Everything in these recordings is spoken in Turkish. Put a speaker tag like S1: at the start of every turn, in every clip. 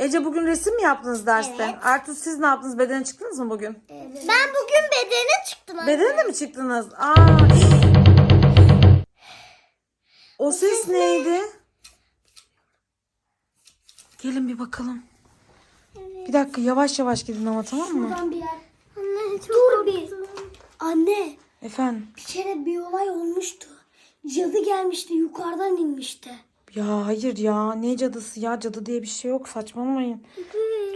S1: Ece bugün resim mi yaptınız derste?
S2: Evet.
S1: Artık siz ne yaptınız? Bedene çıktınız mı bugün?
S2: Ben bugün bedene çıktım. anne.
S1: Bedene de mi çıktınız? Aa. O ses neydi? Gelin bir bakalım. Bir dakika yavaş yavaş gidin ama tamam mı?
S2: Buradan bir yer. Anne çok Dur bir. Anne
S1: Efendim.
S2: bir kere bir olay olmuştu. Cadı gelmişti yukarıdan inmişti.
S1: Ya hayır ya ne cadısı ya cadı diye bir şey yok saçmalamayın.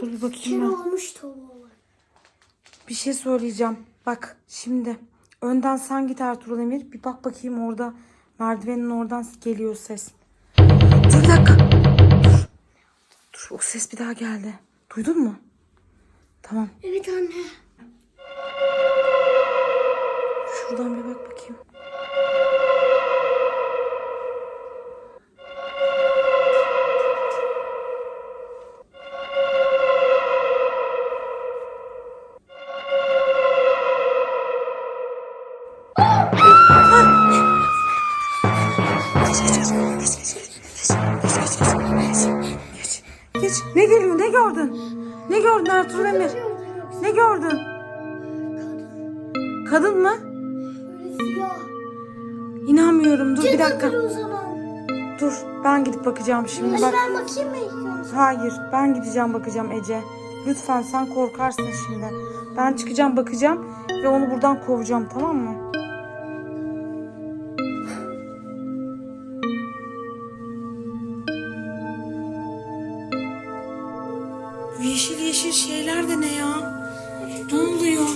S1: Dur bir bakayım ben.
S2: olmuştu o olay.
S1: Bir şey söyleyeceğim. Bak şimdi önden sen git Ertuğrul Emir. Bir bak bakayım orada merdivenin oradan geliyor ses. Dur bir dakika. Dur. Dur o ses bir daha geldi. Duydun mu? Tamam.
S2: Evet anne.
S1: Şuradan bir bak bakayım. Geç. Ne geliyor? Ne gördün? Ne gördün Ertuğrul Emir? Ne gördün? Kadın mı? İnanmıyorum. Dur bir dakika. Dur. Ben gidip bakacağım şimdi. Bak.
S2: Ben bakayım mı?
S1: Hayır. Ben gideceğim bakacağım Ece. Lütfen sen korkarsın şimdi. Ben çıkacağım bakacağım ve onu buradan kovacağım tamam mı? Yeşil şeyler de ne ya? Ne oluyor?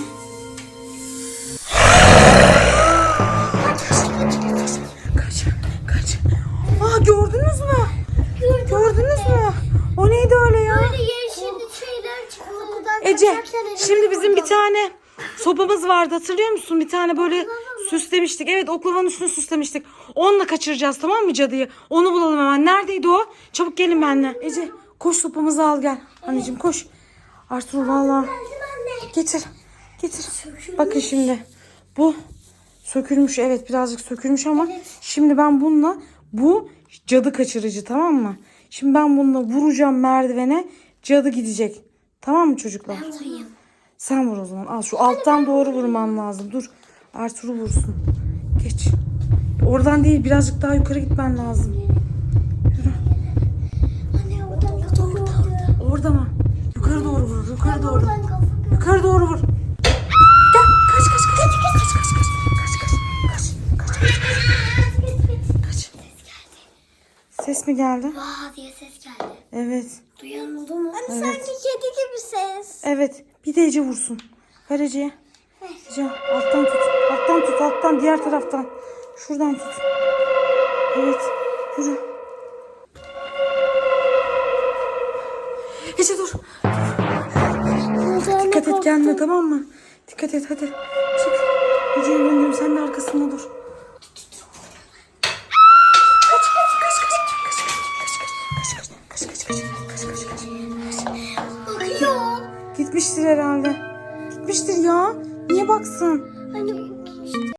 S1: Kaç, kaç. Aa gördünüz mü? Gördünüz mü? O neydi öyle ya?
S2: Böyle yeşil şeyler. Okuldan
S1: Ece, şimdi bizim bir tane sopamız vardı hatırlıyor musun? Bir tane böyle süslemiştik. Evet oklavanın üstünü süslemiştik. Onunla kaçıracağız tamam mı cadıyı? Onu bulalım hemen. Neredeydi o? Çabuk gelin benimle. Ece koş sopamızı al gel. Anneciğim koş. Artur valla. Getir. Getir. Bakın şimdi. Bu sökülmüş evet birazcık sökülmüş ama şimdi ben bununla bu cadı kaçırıcı tamam mı? Şimdi ben bununla vuracağım merdivene cadı gidecek. Tamam mı çocuklar? Sen vur o zaman. Al şu alttan doğru vurman lazım. Dur. Ertuğrul vursun. Geç. Oradan değil birazcık daha yukarı gitmen lazım. Ses mi geldi?
S2: Vaa diye ses geldi.
S1: Evet.
S2: Duyan oldu mu? Hani sanki kedi gibi ses.
S1: Evet. Bir de Ece vursun. Ver Ece'ye. Ece alttan tut. Alttan tut. Alttan diğer taraftan. Şuradan tut. Evet. Yürü. Ece dur. Dikkat et kendine tamam mı? Dikkat et hadi. Çık. Ece'ye gönderiyorum. Sen de arkasında dur.
S2: Bakıyor.
S1: Gitmiştir herhalde. Gitmiştir ya. Niye baksın?
S2: Hani